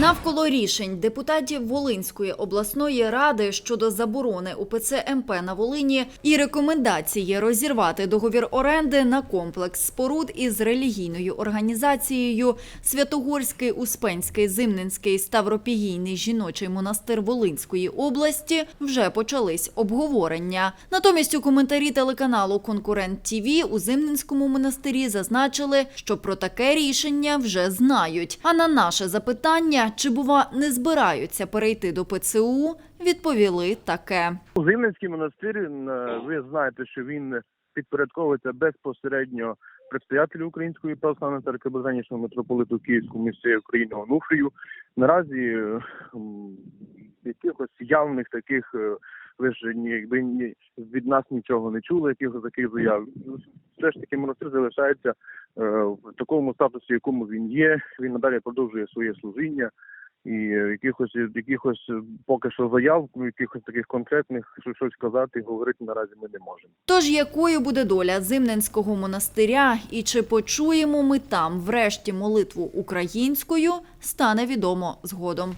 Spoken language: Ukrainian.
Навколо рішень депутатів Волинської обласної ради щодо заборони УПЦ МП на Волині і рекомендації розірвати договір оренди на комплекс споруд із релігійною організацією Святогорський, Успенський, Зимненський, Ставропігійний жіночий монастир Волинської області вже почались обговорення. Натомість у коментарі телеканалу Конкурент ТІВІ у Зимненському монастирі зазначили, що про таке рішення вже знають. А на наше запитання, чи бува не збираються перейти до ПЦУ, відповіли таке. Зимницький монастир, е, ви знаєте, що він підпорядковується безпосередньо предстоятелю Української православної церкви Блаженнішого митрополиту Київського місця України Онуфрію. Наразі е, якихось явних таких е, ви ж ні, якби ні, від нас нічого не чули, якихось таких заяв. Все ж таки монастир залишається е, в такому статусі, якому він є. Він надалі продовжує своє служіння. І якихось якихось поки що заяв, якихось таких конкретних, що щось казати, говорити наразі ми не можемо. Тож якою буде доля Зимненського монастиря і чи почуємо ми там врешті молитву українською, стане відомо згодом.